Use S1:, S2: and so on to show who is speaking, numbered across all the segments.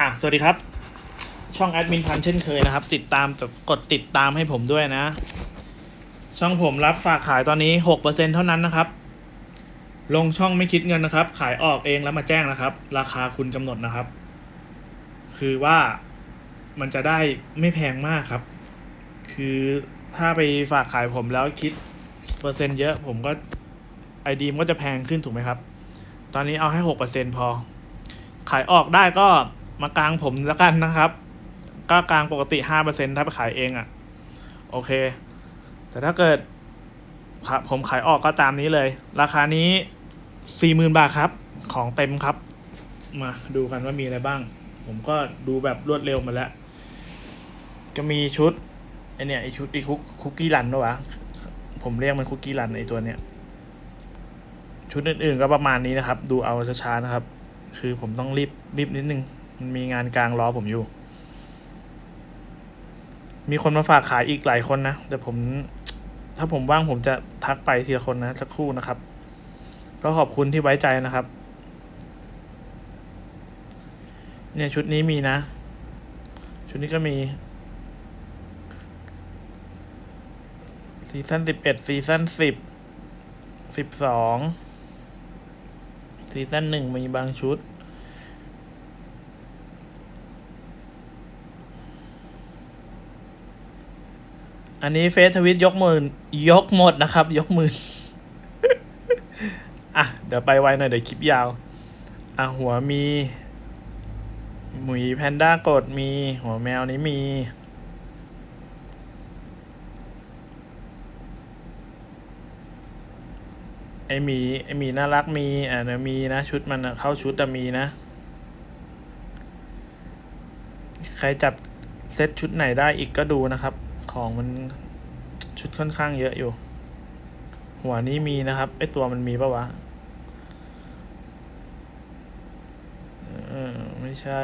S1: อะ สวัสดีครับ ช่องแอดมินพันเช่นเคยนะครับ ติดตามกดติดตามให้ผมด้วยนะ ช่องผมรับฝากขายตอนนี้หกเปอร์เซ็นเท่านั้นนะครับ ลงช่องไม่คิดเงินนะครับ ขายออกเองแล้วมาแจ้งนะครับ ราคาคุณกำหนดนะครับ คือว่ามันจะได้ไม่แพงมากครับ คือถ้าไปฝากขายผมแล้วคิดเปอร์เซ็นต์เยอะ ผมก็ไอดีมก็จะแพงขึ้นถูกไหมครับ ตอนนี้เอาให้หกเปอร์เซ็นพอ ขายออกได้ก็ มากลางผมแล้วกันนะครับ ก็กลางปกติห้าเปอร์เซ็นถ้าไปขายเองอะ่ะ โอเค แต่ถ้าเกิดผมขายออกก็ตามนี้เลย ราคานี้สี่หมื่นบาทครับ ของเต็มครับ มาดูกันว่ามีอะไรบ้าง ผมก็ดูแบบรวดเร็วมาแล้วก็มีชุดไอเนี่ยไอชุดไอคุกคุกกี้รันด้วยวะผมเรียกมันคุกกี้รันไอตัวเนี้ยชุดอื่นๆก็ประมาณนี้นะครับ ดูเอาช้าๆนะครับ คือผมต้องรีบรีบนิดนึง มันมีงานกลางรอผมอยู่ มีคนมาฝากขายอีกหลายคนนะ แต่ผม ถ้าผมว่างผมจะทักไปทีละคนนะสักครู่นะครับ ก็ขอบคุณที่ไว้ใจนะครับ เนี่ยชุดนี้มีนะ ชุดนี้ก็มีซีซั่นสิบเอ็ดซีซั่นสิบสิบสองซีซั่นหนึ่งมีบางชุด อันนี้เฟซทวิตยกมือยกหมดนะครับ ยกมืออะ เดี๋ยวไปไวหน่อยเดี๋ยวคลิปยาว อะ หัวมี หมุยแพนด้ากดมี หัวแมวนี้มี ไอหมีไอหมีน่ารักมี อ่านะมีนะ ชุดมันอะเข้าชุดอะมีนะ ใครจับเซตชุดไหนได้อีกก็ดูนะครับ ของมันชุดค่อนข้างเยอะอยู่ หัวนี้มีนะครับไอตัวมันมีปะวะเออไม่ใช่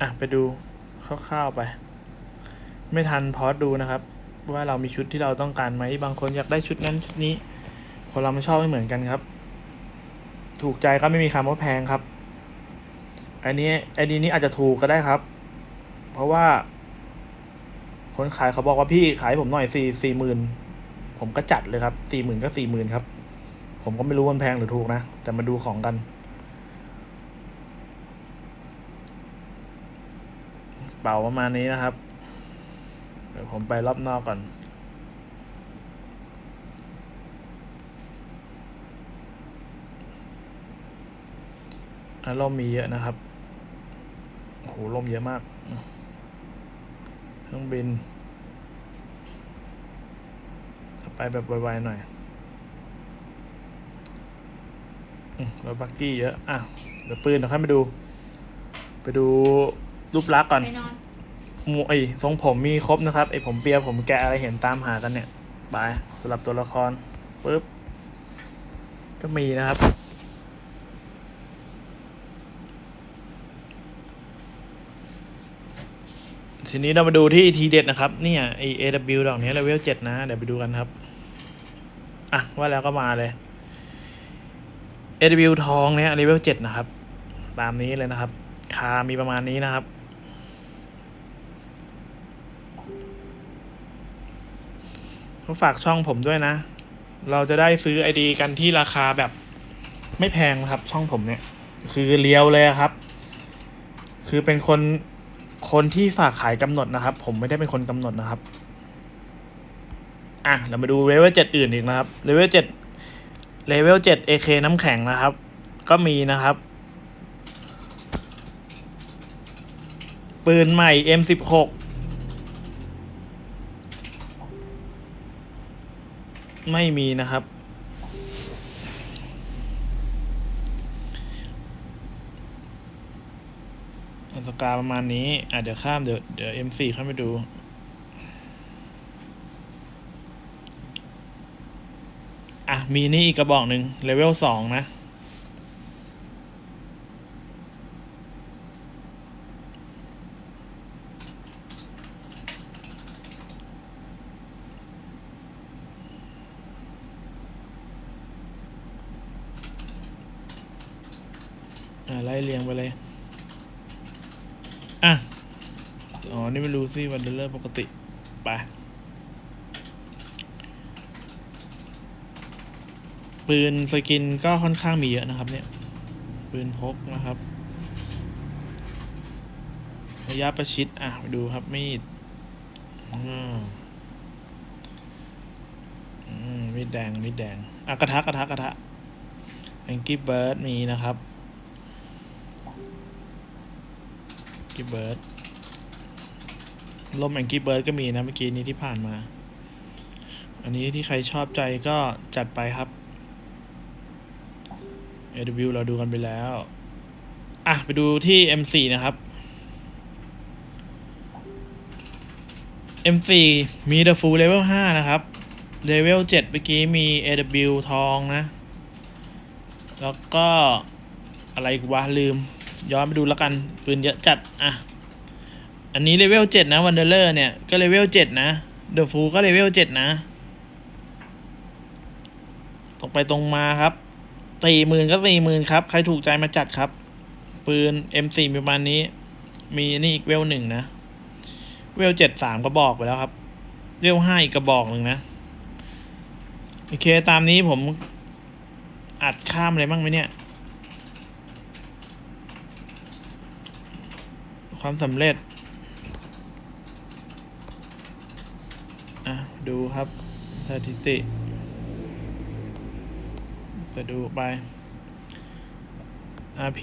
S1: อะ ไปดูคร่าวๆไป ไม่ทันพอสดูนะครับ ว่าเรามีชุดที่เราต้องการไหมบางคนอยากได้ชุดนั้นชุดนี้ คนเราไม่ชอบไม่เหมือนกันครับ ถูกใจก็ไม่มีคำว่าแพงครับ อันนี้ไอดีนี้อาจจะถูกก็ได้ครับ เพราะว่า คนขายเขาบอกว่าพี่ขายผมหน่อยสี่สี่หมื่นผมก็จัดเลยครับสี่หมื่นก็สี่หมื่นครับ ผมก็ไม่รู้มันแพงหรือถูกนะ แต่มาดูของกัน เป่าประมาณนี้นะครับ เดี๋ยวผมไปรอบนอกก่อนอะร่มมีเยอะนะครับโอ้โหร่มเยอะมาก เครื่องบินไปแบบไวๆหน่อยอืมรถบักกี้เยอะ อะ เดี๋ยวปืนเดี๋ยวค่อยมาดู ไปดูรูปลักษณ์ก่อน
S2: ไปนอน
S1: หมวไอยทรงผมมีครบนะครับ ไอผมเปียผมแกะอะไรเห็นตามหากันเนี่ย ไปสำหรับตัวละครปุ๊บ ก็มีนะครับ ทีนี้เรามาดูที่ทีเด็ดนะครับ เนี่ยไอ AW ดอกนี้เลเวลเจ็ดนะ เดี๋ยวไปดูกันครับ อะ ว่าแล้วก็มาเลย AW ทองเนี่ยเลเวลเจ็ดนะครับ ตามนี้เลยนะครับ คามีประมาณนี้นะครับ ก็ฝากช่องผมด้วยนะ เราจะได้ซื้อไอดีกันที่ราคาแบบไม่แพงนะครับ ช่องผมเนี่ย คือเลียวเลยครับ คือเป็นคน คนที่ฝากขายกำหนดนะครับ ผมไม่ได้เป็นคนกำหนดนะครับ อะเรามาดูเลเวลเจ็ดอื่นอีกนะครับเลเวลเจ็ดเลเวลเจ็ดเอเคน้ำแข็งนะครับ ก็มีนะครับ ปืนใหม่ M16 ไม่มีนะครับ อัตรากาประมาณนี้อะเดี๋ยวข้ามเดี๋ยวเดี๋ยว M4 เข้าไปดูอะมีนี่อีกกระบอกหนึ่งเลเวลสองนะ อ่าไล่เรียงไปเลย อะ อ๋อ นี่มันลูซี่วันเดอร์ปกติ ไปปืนสกินก็ค่อนข้างมีเยอะนะครับ เนี่ย ปืนพกนะครับ ระยะประชิด อะไปดูครับ มีดมีดแดง มีดแดง อะ กระทะกระทะกระทะแองกี้เบิร์ดมีนะครับ กี้เบิร์ดลมแองกี้เบิร์ดก็มีนะเมื่อกี้นี้ที่ผ่านมา อันนี้ที่ใครชอบใจก็จัดไปครับ AW เราดูกันไปแล้ว อะ ไปดูที่ M4 นะครับ M4 มี The Full Level 5 นะครับ Level 7 เมื่อกี้มี AW ทองนะ แล้วก็อะไรอีกวะลืม ย้อนไปดูแล้วกัน ปืนเยอะจัด อะ อันนี้เลเวลเจ็ดนะวันเดอร์เลอร์เนี่ย ก็เลเวลเจ็ดนะ เดอะฟูก็เลเวลเจ็ดนะ ตรงไปตรงมาครับสี่หมื่นก็สี่หมื่นครับ ใครถูกใจมาจัดครับ ปืน M4 ประมาณนี้ มีนี่อีกเวลหนึ่งนะ เวลเจ็ดสามกระบอกไปแล้วครับ เวลห้าอีกกระบอกหนึ่งนะ โอเค ตามนี้ผมอัดข้ามอะไรบ้างไหมเนี่ย ความสำเร็จ อะ ดูครับ สถิติไปดูไป RP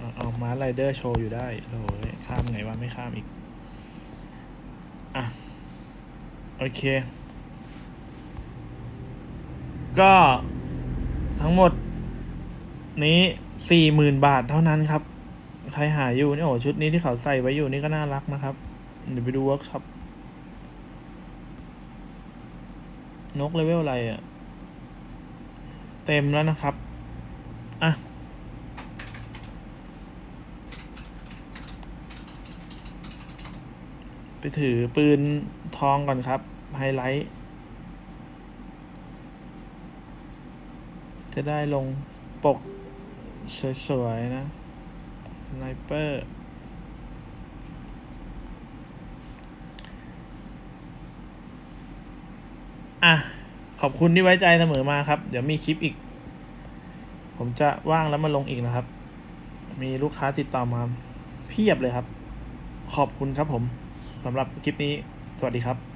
S1: ออามาไรเดอร์โชว์อยู่ได้โอ้ยข้ามไงวะไม่ข้ามอีก อะ โอเค ก็ทั้งหมดนี้สี่หมื่นบาทเท่านั้นครับ ใครหาอยู่นี่โอ้ชุดนี้ที่เขาใส่ไว้อยู่นี่ก็น่ารักนะครับ เดี๋ยวไปดูเวิร์กช็อปนกเลเวลอะไรอะ่ะ เต็มแล้วนะครับ อะ ไปถือปืนทองก่อนครับ ไฮไลท์ จะได้ลงปกสวยๆนะสไนเปอร์อะ ขอบคุณที่ไว้ใจเสมอมาครับ เดี๋ยวมีคลิปอีก ผมจะว่างแล้วมาลงอีกนะครับ มีลูกค้าติดต่อมาเพียบเลยครับ ขอบคุณครับผมสำหรับคลิปนี้ สวัสดีครับ